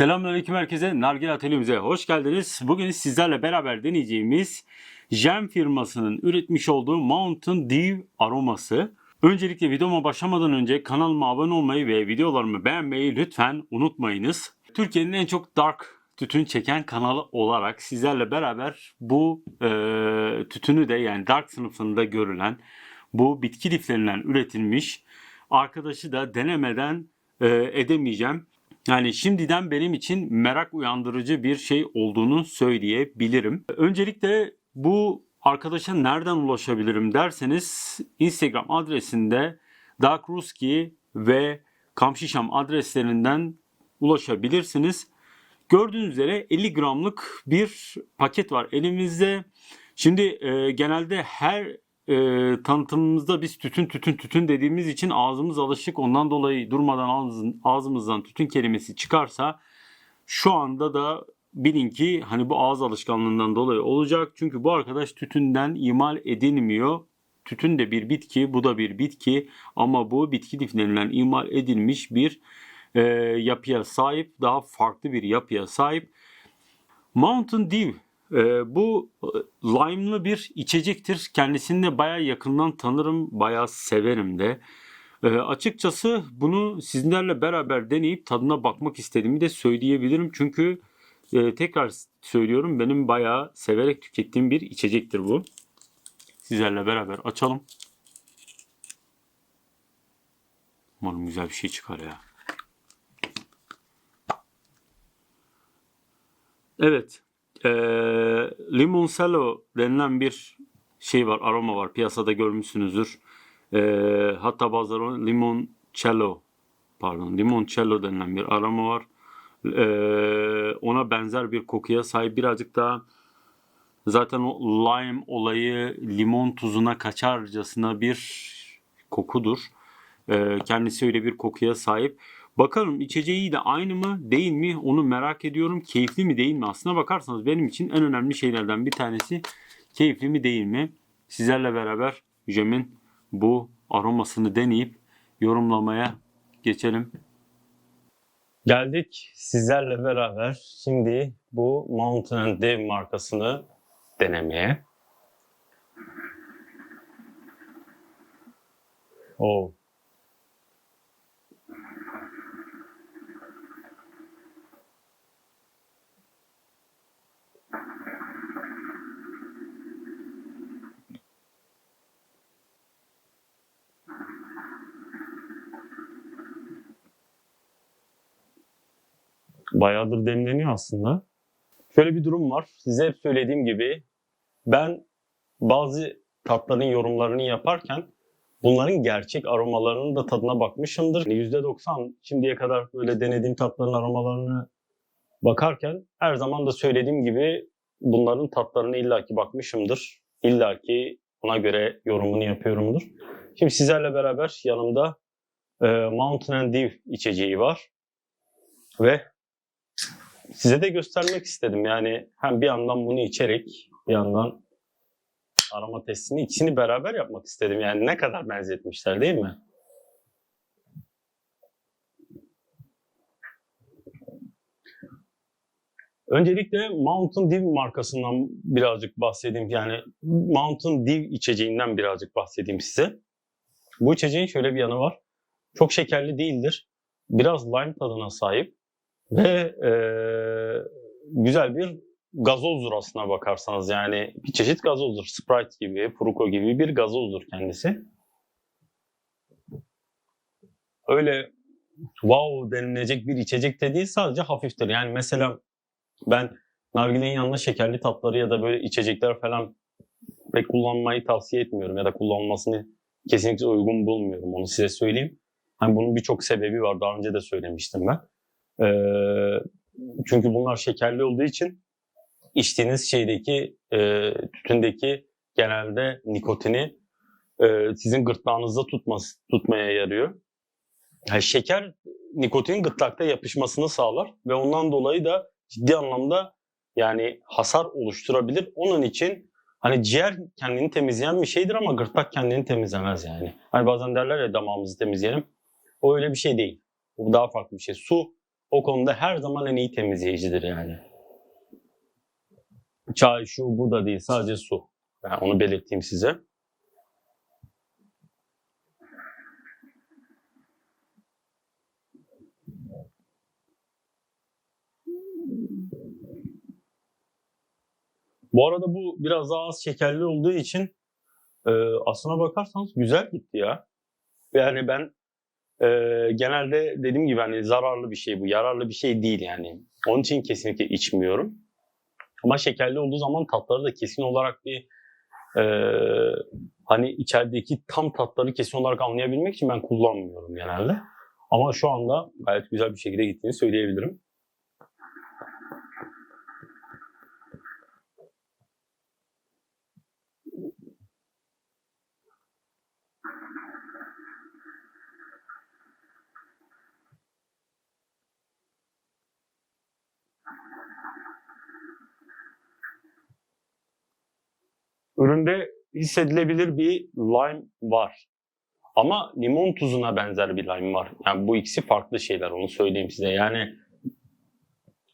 Selamünaleyküm herkese. Nargile Atölyemize hoş geldiniz. Bugün sizlerle beraber deneyeceğimiz Jam firmasının üretmiş olduğu Mountain Dew aroması. Öncelikle videoma başlamadan önce kanalıma abone olmayı ve videolarımı beğenmeyi lütfen unutmayınız. Türkiye'nin en çok dark tütün çeken kanalı olarak sizlerle beraber bu e, tütünü de yani dark sınıfında görülen bu bitki liflerinden üretilmiş arkadaşı da denemeden e, edemeyeceğim. Yani şimdiden benim için merak uyandırıcı bir şey olduğunu söyleyebilirim. Öncelikle bu arkadaşa nereden ulaşabilirim derseniz Instagram adresinde Dark Ruski ve Kamşişam adreslerinden ulaşabilirsiniz. Gördüğünüz üzere 50 gramlık bir paket var elimizde. Şimdi e, genelde her e, tanıtımımızda biz tütün tütün tütün dediğimiz için ağzımız alışık. Ondan dolayı durmadan ağzın, ağzımızdan tütün kelimesi çıkarsa şu anda da bilin ki hani bu ağız alışkanlığından dolayı olacak. Çünkü bu arkadaş tütünden imal edilmiyor. Tütün de bir bitki, bu da bir bitki ama bu bitki liflerinden imal edilmiş bir e, yapıya sahip, daha farklı bir yapıya sahip. Mountain Dew e, bu lime'lı bir içecektir. Kendisini de bayağı yakından tanırım, bayağı severim de. E, açıkçası bunu sizlerle beraber deneyip tadına bakmak istediğimi de söyleyebilirim. Çünkü e, tekrar söylüyorum benim bayağı severek tükettiğim bir içecektir bu. Sizlerle beraber açalım. Umarım güzel bir şey çıkar ya. Evet. Ee, limoncello denilen bir şey var, aroma var. Piyasada görmüşsünüzdür. Ee, hatta bazıları limoncello, pardon, limoncello denilen bir aroma var. Ee, ona benzer bir kokuya sahip birazcık daha zaten o lime olayı limon tuzuna kaçarcasına bir kokudur. Ee, kendisi öyle bir kokuya sahip. Bakalım içeceği de aynı mı değil mi onu merak ediyorum. Keyifli mi değil mi? Aslına bakarsanız benim için en önemli şeylerden bir tanesi keyifli mi değil mi? Sizlerle beraber Jem'in bu aromasını deneyip yorumlamaya geçelim. Geldik sizlerle beraber şimdi bu Mountain Dew markasını denemeye. Oh. Bayağıdır demleniyor aslında. Şöyle bir durum var. Size hep söylediğim gibi ben bazı tatların yorumlarını yaparken bunların gerçek aromalarının da tadına bakmışımdır. %90 şimdiye kadar böyle denediğim tatların aromalarını bakarken her zaman da söylediğim gibi bunların tatlarını illaki bakmışımdır. İllaki ona göre yorumunu yapıyorumdur. Şimdi sizlerle beraber yanımda e, Mountain Dew içeceği var. Ve size de göstermek istedim. Yani hem bir yandan bunu içerek bir yandan arama testini ikisini beraber yapmak istedim. Yani ne kadar benzetmişler değil mi? Öncelikle Mountain Dew markasından birazcık bahsedeyim. Yani Mountain Dew içeceğinden birazcık bahsedeyim size. Bu içeceğin şöyle bir yanı var. Çok şekerli değildir. Biraz lime tadına sahip ve e, güzel bir gazozdur aslına bakarsanız. Yani bir çeşit gazozdur. Sprite gibi, Fruko gibi bir gazozdur kendisi. Öyle wow denilecek bir içecek de değil sadece hafiftir. Yani mesela ben nargilenin yanında şekerli tatları ya da böyle içecekler falan pek kullanmayı tavsiye etmiyorum ya da kullanmasını kesinlikle uygun bulmuyorum onu size söyleyeyim. Hani bunun birçok sebebi var. Daha önce de söylemiştim ben. Ee, çünkü bunlar şekerli olduğu için içtiğiniz şeydeki e, tütündeki genelde nikotini e, sizin gırtlağınızda tutması, tutmaya yarıyor. Yani şeker nikotinin gırtlakta yapışmasını sağlar ve ondan dolayı da ciddi anlamda yani hasar oluşturabilir. Onun için hani ciğer kendini temizleyen bir şeydir ama gırtlak kendini temizlemez yani. Hani bazen derler ya damağımızı temizleyelim. O öyle bir şey değil. Bu daha farklı bir şey. Su o konuda her zaman en iyi temizleyicidir yani. Çay şu bu da değil sadece su. Yani onu belirteyim size. Bu arada bu biraz daha az şekerli olduğu için e, aslına bakarsanız güzel gitti ya. Yani ben e, genelde dediğim gibi hani zararlı bir şey bu. Yararlı bir şey değil yani. Onun için kesinlikle içmiyorum. Ama şekerli olduğu zaman tatları da kesin olarak bir e, hani içerideki tam tatları kesin olarak anlayabilmek için ben kullanmıyorum genelde. Ama şu anda gayet güzel bir şekilde gittiğini söyleyebilirim. Üründe hissedilebilir bir lime var. Ama limon tuzuna benzer bir lime var. Yani bu ikisi farklı şeyler onu söyleyeyim size. Yani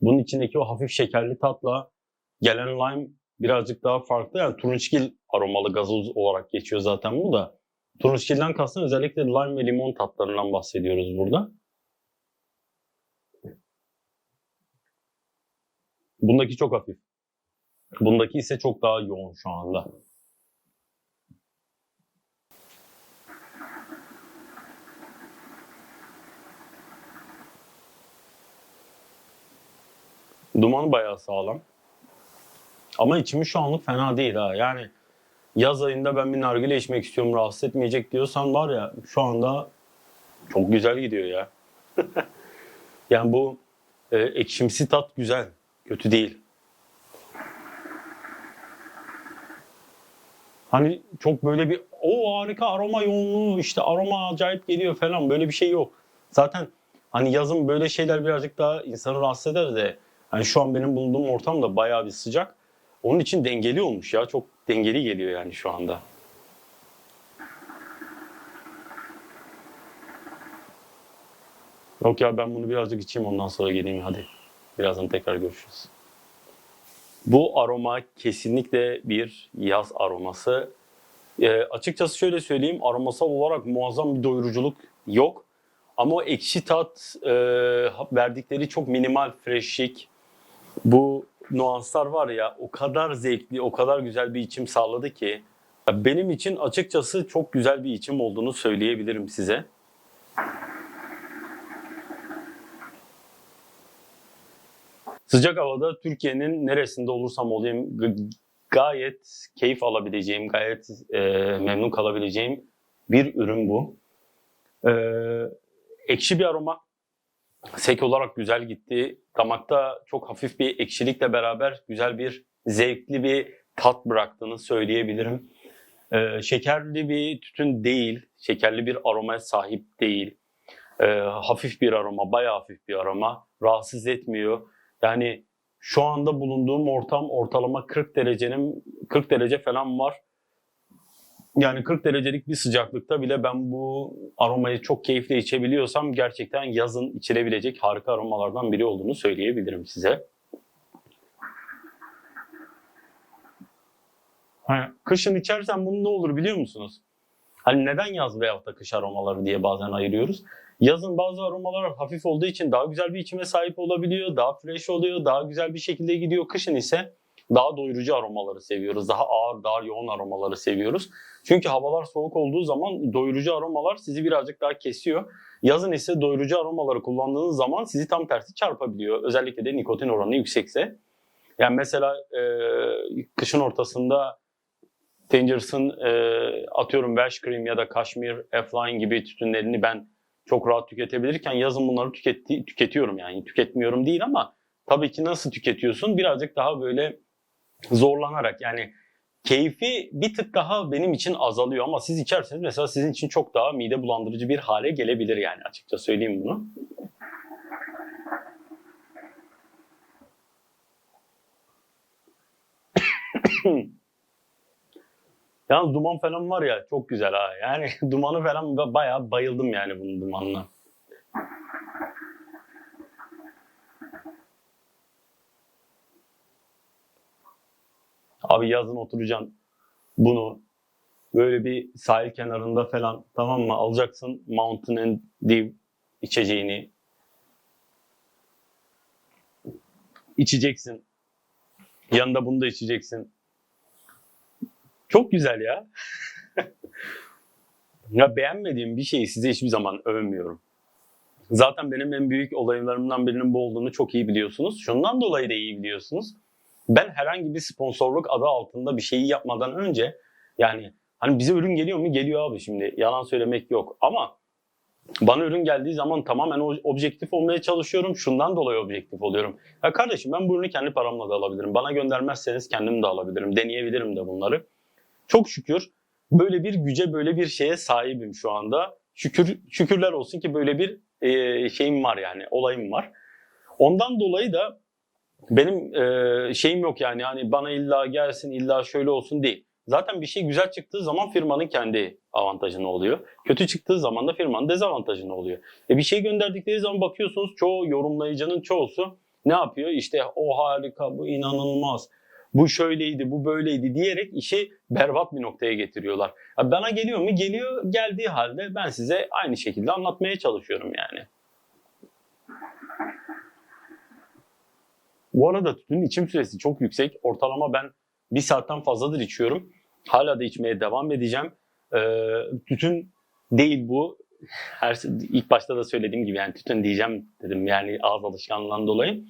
bunun içindeki o hafif şekerli tatla gelen lime birazcık daha farklı. Yani turunçgil aromalı gazoz olarak geçiyor zaten bu da. Turunçgilden kastım özellikle lime ve limon tatlarından bahsediyoruz burada. Bundaki çok hafif. Bundaki ise çok daha yoğun şu anda. Duman bayağı sağlam. Ama içimi şu anlık fena değil ha. Yani yaz ayında ben bir nargile içmek istiyorum rahatsız etmeyecek diyorsan var ya şu anda çok güzel gidiyor ya. yani bu e, ekşimsi tat güzel. Kötü değil. Hani çok böyle bir o harika aroma yoğunluğu işte aroma acayip geliyor falan böyle bir şey yok. Zaten hani yazın böyle şeyler birazcık daha insanı rahatsız eder de hani şu an benim bulunduğum ortam da bayağı bir sıcak. Onun için dengeli olmuş ya çok dengeli geliyor yani şu anda. Yok ya ben bunu birazcık içeyim ondan sonra geleyim hadi. Birazdan tekrar görüşürüz. Bu aroma kesinlikle bir yaz aroması. Ee, açıkçası şöyle söyleyeyim, aromasal olarak muazzam bir doyuruculuk yok. Ama o ekşi tat e, verdikleri çok minimal, freshik. Bu nuanslar var ya o kadar zevkli, o kadar güzel bir içim sağladı ki. Benim için açıkçası çok güzel bir içim olduğunu söyleyebilirim size. Sıcak havada Türkiye'nin neresinde olursam olayım gayet keyif alabileceğim, gayet e, memnun kalabileceğim bir ürün bu. E, ekşi bir aroma. Sek olarak güzel gitti. Damakta çok hafif bir ekşilikle beraber güzel bir zevkli bir tat bıraktığını söyleyebilirim. E, şekerli bir tütün değil, şekerli bir aromaya sahip değil. E, hafif bir aroma, bayağı hafif bir aroma. Rahatsız etmiyor. Yani şu anda bulunduğum ortam ortalama 40 derecenin 40 derece falan var. Yani 40 derecelik bir sıcaklıkta bile ben bu aromayı çok keyifle içebiliyorsam gerçekten yazın içilebilecek harika aromalardan biri olduğunu söyleyebilirim size. Kışın içersen bunu ne olur biliyor musunuz? Hani neden yaz veyahut da kış aromaları diye bazen ayırıyoruz. Yazın bazı aromalar hafif olduğu için daha güzel bir içime sahip olabiliyor, daha fresh oluyor, daha güzel bir şekilde gidiyor. Kışın ise daha doyurucu aromaları seviyoruz. Daha ağır, daha yoğun aromaları seviyoruz. Çünkü havalar soğuk olduğu zaman doyurucu aromalar sizi birazcık daha kesiyor. Yazın ise doyurucu aromaları kullandığınız zaman sizi tam tersi çarpabiliyor. Özellikle de nikotin oranı yüksekse. Yani mesela e, kışın ortasında Tangers'ın e, atıyorum Welsh Cream ya da Kashmir F-Line gibi tütünlerini ben çok rahat tüketebilirken yazın bunları tüketti, tüketiyorum yani tüketmiyorum değil ama tabii ki nasıl tüketiyorsun birazcık daha böyle zorlanarak yani keyfi bir tık daha benim için azalıyor ama siz içerseniz mesela sizin için çok daha mide bulandırıcı bir hale gelebilir yani açıkça söyleyeyim bunu. Yalnız duman falan var ya çok güzel ha. Yani dumanı falan bayağı bayıldım yani bunun dumanına. Abi yazın oturacaksın bunu böyle bir sahil kenarında falan tamam mı alacaksın Mountain and Dew içeceğini içeceksin. Yanında bunu da içeceksin. Çok güzel ya. ya beğenmediğim bir şeyi size hiçbir zaman övmüyorum. Zaten benim en büyük olaylarımdan birinin bu olduğunu çok iyi biliyorsunuz. Şundan dolayı da iyi biliyorsunuz. Ben herhangi bir sponsorluk adı altında bir şeyi yapmadan önce yani hani bize ürün geliyor mu? Geliyor abi şimdi. Yalan söylemek yok. Ama bana ürün geldiği zaman tamamen objektif olmaya çalışıyorum. Şundan dolayı objektif oluyorum. Ya kardeşim ben bu ürünü kendi paramla da alabilirim. Bana göndermezseniz kendim de alabilirim. Deneyebilirim de bunları. Çok şükür böyle bir güce, böyle bir şeye sahibim şu anda. Şükür şükürler olsun ki böyle bir e, şeyim var yani, olayım var. Ondan dolayı da benim e, şeyim yok yani hani bana illa gelsin, illa şöyle olsun değil. Zaten bir şey güzel çıktığı zaman firmanın kendi avantajına oluyor. Kötü çıktığı zaman da firmanın dezavantajına oluyor. E bir şey gönderdikleri zaman bakıyorsunuz çoğu yorumlayıcının çoğusu ne yapıyor? İşte o harika, bu inanılmaz, bu şöyleydi, bu böyleydi diyerek işi berbat bir noktaya getiriyorlar. Ya bana geliyor mu? Geliyor. Geldiği halde ben size aynı şekilde anlatmaya çalışıyorum yani. Bu arada tütünün içim süresi çok yüksek. Ortalama ben bir saatten fazladır içiyorum. Hala da içmeye devam edeceğim. Ee, tütün değil bu. Her ilk başta da söylediğim gibi yani tütün diyeceğim dedim yani ağız alışkanlığından dolayı.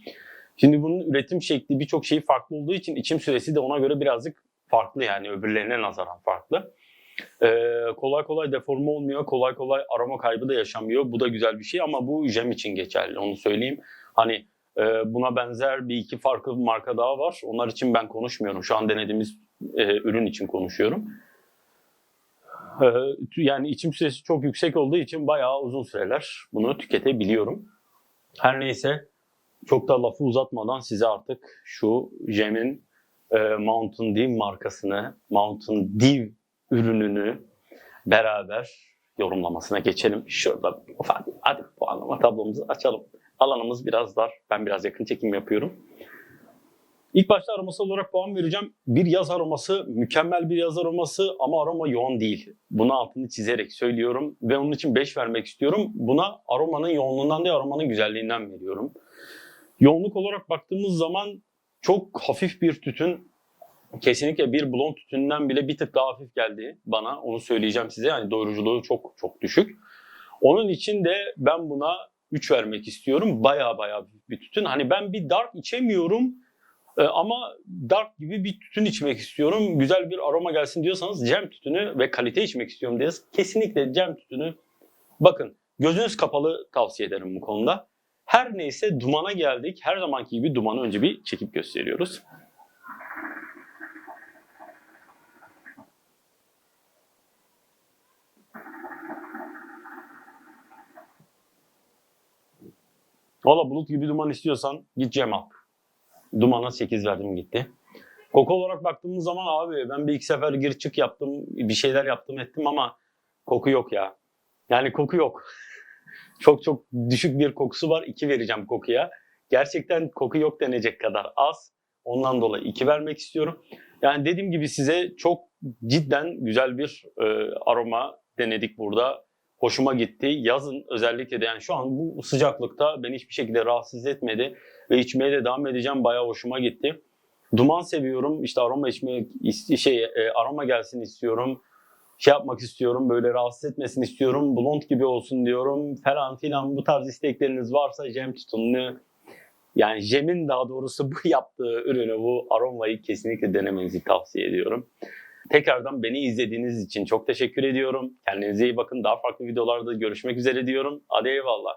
Şimdi bunun üretim şekli birçok şey farklı olduğu için içim süresi de ona göre birazcık farklı yani öbürlerine nazaran farklı. Ee, kolay kolay deforme olmuyor, kolay kolay aroma kaybı da yaşamıyor. Bu da güzel bir şey ama bu jem için geçerli onu söyleyeyim. Hani e, buna benzer bir iki farklı marka daha var. Onlar için ben konuşmuyorum. Şu an denediğimiz e, ürün için konuşuyorum. Ee, yani içim süresi çok yüksek olduğu için bayağı uzun süreler bunu tüketebiliyorum. Her neyse çok da lafı uzatmadan size artık şu Jem'in e, Mountain Dew markasını, Mountain Dew ürününü beraber yorumlamasına geçelim. Şurada ufak hadi puanlama tablomuzu açalım. Alanımız biraz dar. Ben biraz yakın çekim yapıyorum. İlk başta aroması olarak puan vereceğim. Bir yaz aroması, mükemmel bir yaz aroması ama aroma yoğun değil. Bunu altını çizerek söylüyorum ve onun için 5 vermek istiyorum. Buna aromanın yoğunluğundan değil aromanın güzelliğinden veriyorum. Yoğunluk olarak baktığımız zaman çok hafif bir tütün. Kesinlikle bir blond tütünden bile bir tık daha hafif geldi bana. Onu söyleyeceğim size. Yani doyuruculuğu çok çok düşük. Onun için de ben buna 3 vermek istiyorum. Baya baya bir tütün. Hani ben bir dark içemiyorum e, ama dark gibi bir tütün içmek istiyorum. Güzel bir aroma gelsin diyorsanız cem tütünü ve kalite içmek istiyorum diyorsanız kesinlikle cem tütünü bakın gözünüz kapalı tavsiye ederim bu konuda. Her neyse dumana geldik. Her zamanki gibi dumanı önce bir çekip gösteriyoruz. Valla bulut gibi duman istiyorsan git Cem al. Dumana 8 verdim gitti. Koku olarak baktığımız zaman abi ben bir iki sefer gir çık yaptım, bir şeyler yaptım ettim ama koku yok ya. Yani koku yok. çok çok düşük bir kokusu var. 2 vereceğim kokuya. Gerçekten koku yok denecek kadar az. Ondan dolayı 2 vermek istiyorum. Yani dediğim gibi size çok cidden güzel bir e, aroma denedik burada. Hoşuma gitti. Yazın özellikle de yani şu an bu sıcaklıkta beni hiçbir şekilde rahatsız etmedi ve içmeye de devam edeceğim. Bayağı hoşuma gitti. Duman seviyorum. İşte aroma içmek şey e, aroma gelsin istiyorum. Şey yapmak istiyorum. Böyle rahatsız etmesin istiyorum. Blond gibi olsun diyorum falan filan. Bu tarz istekleriniz varsa Jem tutunlu yani Jem'in daha doğrusu bu yaptığı ürünü, bu aromayı kesinlikle denemenizi tavsiye ediyorum. Tekrardan beni izlediğiniz için çok teşekkür ediyorum. Kendinize iyi bakın. Daha farklı videolarda görüşmek üzere diyorum. Hadi eyvallah.